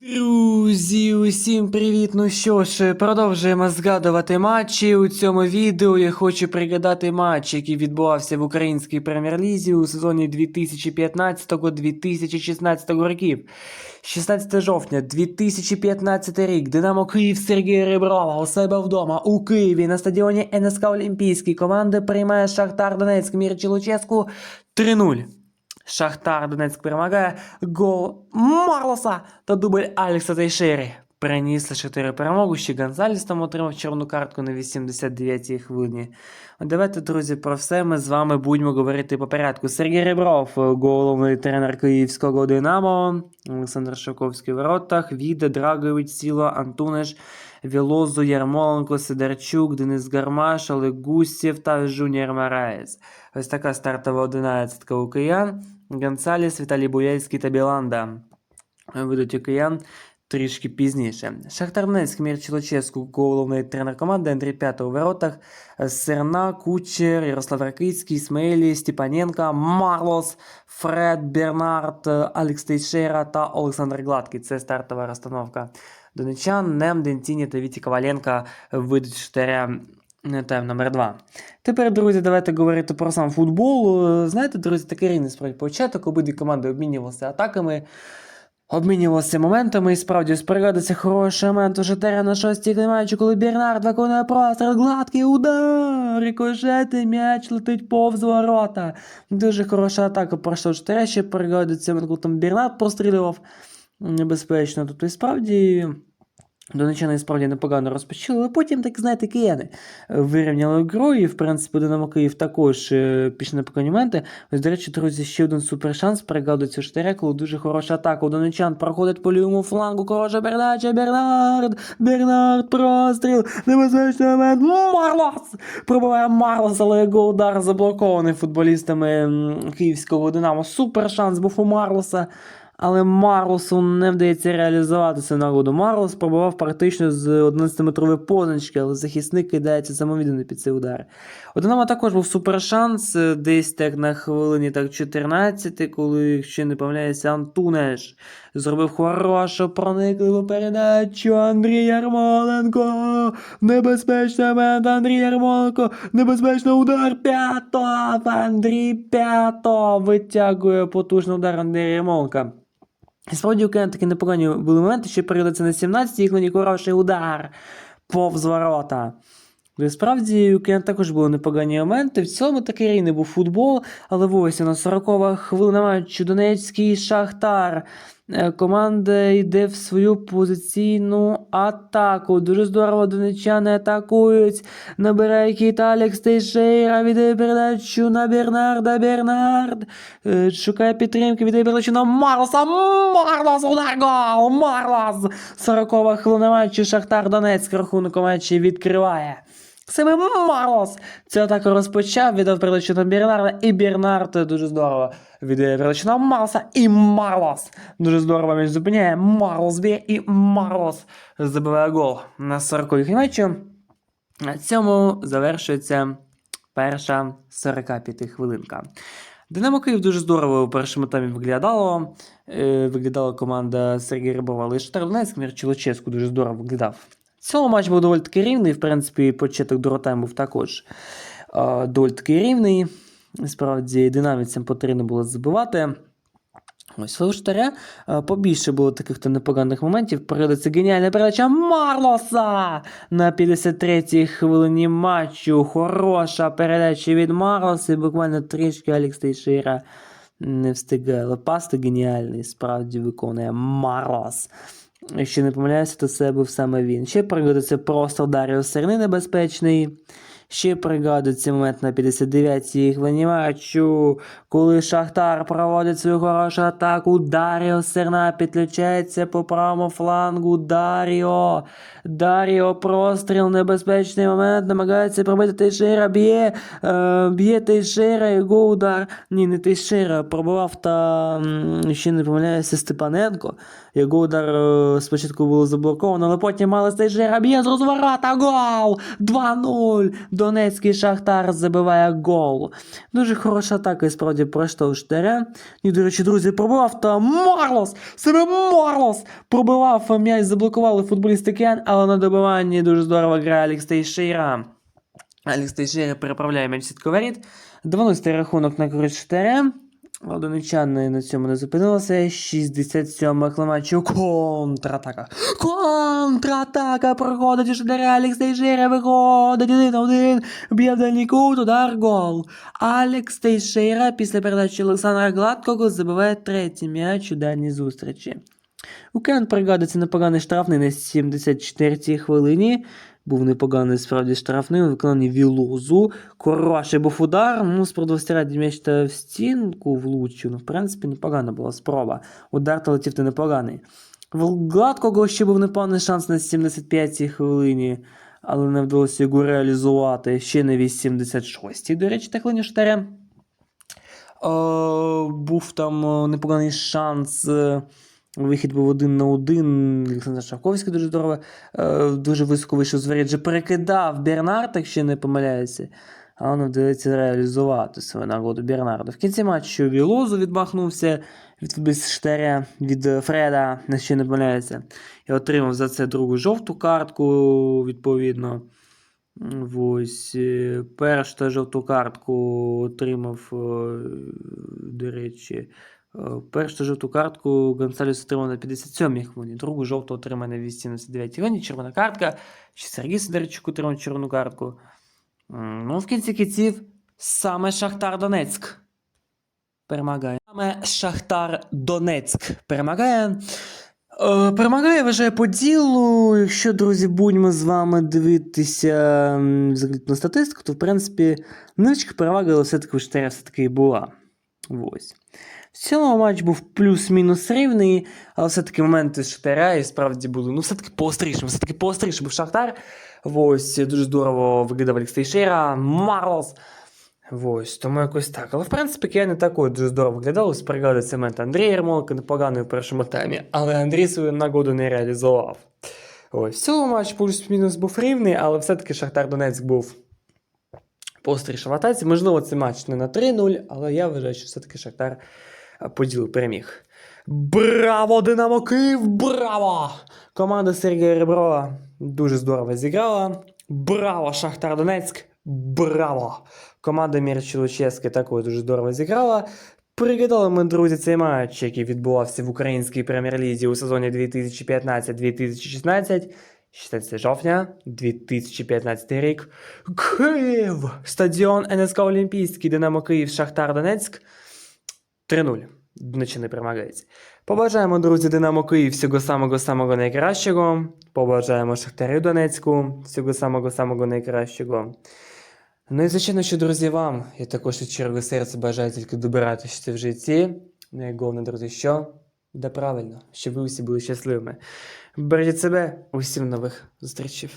Друзі, усім привіт! Ну що ж, продовжуємо згадувати матчі. У цьому відео я хочу пригадати матч, який відбувався в українській прем'єр-лізі у сезоні 2015-2016 років. 16 жовтня 2015 рік. Динамо Київ Сергій Реброва у себе вдома у Києві на стадіоні НСК Олімпійський. Команда приймає Шахтар Донецьк Мірчі Луческу 3-0. Шахтар Донецьк перемагає гол Марлоса та дубль Алекса Тейшери. Приніс чотири перемогу, ще Гонзаліс там отримав чорну картку на 89-й хвилині. Давайте, друзі, про все ми з вами будемо говорити по порядку. Сергій Ребров, головний тренер київського Динамо, Олександр Шовковський в воротах, Віда, Драгович, Сіло, Антунеш, Вілозу, Ярмоленко, Сидорчук, Денис Гармаш, Олег Гусєв та Жуніор Мараєс. Ось така стартова одинадцятка у киян. Гонсаліс, Віталій Буяльський та Біланда. Ведуть у киян трішки пізніше. Шахтар Мір Чолоческу, головний тренер команди, Андрій П'ятов у воротах, Серна, Кучер, Ярослав Ракицький, Ісмаїлі, Степаненко, Марлос, Фред, Бернард, Алекс Тейшера та Олександр Гладкий. Це стартова розстановка донечан, Нем, Дентіні та Віті Коваленка вийдуть штаря тайм номер 2. Тепер, друзі, давайте говорити про сам футбол. Е, Знаєте, друзі, такий рівний справді початок. Обидві команди обмінювалися атаками, обмінювалися моментами. І справді спригадується хороший момент у Житера на шостій матчі, коли Бернард виконує простріл, гладкий удар, рикошети, м'яч летить повз ворота. Дуже хороша атака пройшла Житера, ще там Бернард прострілював небезпечно. Тобто, і справді. Донечани і справді непогано розпочали, але потім, так знаєте, кияни вирівняли гру, і, в принципі, Динамо Київ також е, пішли на поконі. Ось, до речі, друзі, ще один супершанс пригадується штиря, коли дуже хороша атака. У донечан проходить по лівому флангу, хороша передача, Бернард, Бернард, простріл, небезпечний момент, Марлос! Пробиває Марлос, але його удар заблокований футболістами київського Динамо. Супершанс був у Марлоса. Але Марлсу не вдається реалізуватися на нагоду. Марлс пробував практично з 11-метрової позначки, але захисник кидається самовідданий під цей удар. У також був супершанс, е, десь так на хвилині так 14, коли, якщо не помиляюся, Антунеш зробив хорошу проникливу передачу Андрій Ярмоленко. Небезпечний момент Андрій Ярмоленко. Небезпечний удар П'ятов. Андрій П'ятов витягує потужний удар Андрія Ярмоленка. І справді у Києва такі непогані були моменти, що передається на 17-й хвилині хороший удар повз ворота. І справді у Києва також були непогані моменти. В цьому такий рівний був футбол, але ось на 40 хвилина матчу Донецький Шахтар. Е, Команда йде в свою позиційну атаку. Дуже здорово донечани атакують. Набирає кіт Алекс Тейшейра, віддає передачу на Бернарда. Бернард е, шукає підтримки, віддає передачу на Марлоса. Марлос, удар гол! Марлос! 40 хвилина матчу Шахтар Донецьк рахунок матчі відкриває. Саме Марлос цю атаку розпочав, віддав передачу на Бернарда, і Бернард дуже здорово віддає передачу на Марлоса, і Марлос дуже здорово він зупиняє. Марлос б'є, і Марлос забиває гол на 40-й матчі. На цьому завершується перша 45 хвилинка. Динамо Київ дуже здорово у першому таймі виглядало. Е, виглядала команда Сергія Рибова, але Шахтар Донецьк, Мір дуже здорово виглядав. В цілому матч був доволі таки рівний, в принципі, початок другого був також доволі таки рівний. Справді, динаміцям потрібно було забивати. Ось е, побільше було таких то непоганих моментів. Передається геніальна передача Марлоса на 53-й хвилині матчу. Хороша передача від Марлоса. І буквально трішки Алекс Тейшера не встигає. Але паста геніальний, справді виконує Марлос. Якщо не помиляюся, то це був саме він. Ще пригодиться просто Даріо Серни небезпечний. Ще пригадується момент на 59-й хвилині матчу, коли Шахтар проводить свою хорошу атаку. Даріо Серна підключається по правому флангу. Даріо. Даріо простріл, небезпечний момент, намагається пробити Тейшера, б'є, е, б'є Тейшера, його удар. Ні, не Тейшера, пробував та ще не помиляюся Степаненко. Його удар е, спочатку було заблоковано, але потім мали Тейшера, б'є з розворота, гол! 2-0! Донецький Шахтар забиває гол. Дуже хороша атака і справді пройшла у Штаря. І, до речі, друзі, пробивав та Марлос! Себе Марлос! Пробивав м'яч, заблокували футболісти Кен, але на добиванні дуже здорово грає Алекс Тейшейра. Алікс Тейшейра переправляє м'яч сітковеріт. воріт. 2-0 рахунок на користь Штаря. Донеччани на цьому не зупинилися. 67 матчу. Контратака. Контратака проходить у Штаря. Алекс Тейшейра виходить 1-1. Б'є в дальній кут, удар, гол. Алекс Тейшейра після передачі Олександра Гладкого забиває третій м'яч у дальній зустрічі. У Кен пригадується непоганий штрафний на 74-й хвилині. Був непоганий справді штрафний у виконанні Вілозу. Хороший був удар. Ну, спродовстирати м'яч та в стінку влучив. Ну, в принципі, непогана була спроба. Удар та летів та непоганий. В Гладкого ще був непоганий шанс на 75-й хвилині, але не вдалося його реалізувати ще на 86-й. До речі, та хвилині штаря. Е, був там е, непоганий шанс. Вихід був один на один. Олександр Шавковський дуже здорово. Е, дуже високо вийшов з вже перекидав Бернард, якщо не помиляюся. Але не вдається реалізувати свою нагоду Бернарду. В кінці матчу Вілозу відмахнувся від Штаря, від Фреда, на що не помиляється. І отримав за це другу жовту картку, відповідно. Ось е, першу жовту картку отримав, е, до речі, першу жовту картку Гонсалес отримав на 57-й хвилині, другу жовту отримав на 89-й хвилині, червона картка. Ще Сергій Сидорчук отримав червону картку. Ну, в кінці кінців саме Шахтар Донецьк перемагає. Саме Шахтар Донецьк перемагає. Е, перемагає, вважаю, по ділу. Якщо, друзі, будемо з вами дивитися на статистику, то в принципі невеличка перевага, але все-таки у Штаря все-таки і була. Ось. В цілому матч був плюс-мінус рівний, але все-таки моменти Шахтаря і справді були ну, все-таки поостріше, все-таки поостріше був Шахтар. Ось, дуже здорово виглядав Алекс Тейшера, Марлос. Ось, тому якось так. Але в принципі я не такий дуже здорово виглядав. Ось пригадується момент Андрія Ярмоленка непоганий у першому таймі, але Андрій свою нагоду не реалізував. Ось, в цілому матч плюс-мінус був рівний, але все-таки Шахтар Донецьк був постріше в атаці. Можливо, цей матч не на 3-0, але я вважаю, що все-таки Шахтар а, по ділу переміг. Браво, Динамо Київ! Браво! Команда Сергія Реброва дуже здорово зіграла. Браво, Шахтар Донецьк! Браво! Команда Мірчі також дуже здорово зіграла. Пригадали ми, друзі, цей матч, який відбувався в українській прем'єр-лізі у сезоні 2015-2016. 16 жовтня 2015 рік. Київ! Стадіон НСК Олімпійський, Динамо Київ, Шахтар Донецьк. 3-0. Донеччини перемагається. Побажаємо, друзі, Динамо Київ всього самого самого найкращого. Побажаємо Шахтарю Донецьку всього самого самого найкращого. Ну і звичайно, що, друзі, вам. Я також від щирого серця бажаю тільки добиратися в житті. Ну і головне, друзі, що? Да правильно, щоб ви усі були щасливими. Бережіть себе, усім нових зустрічей.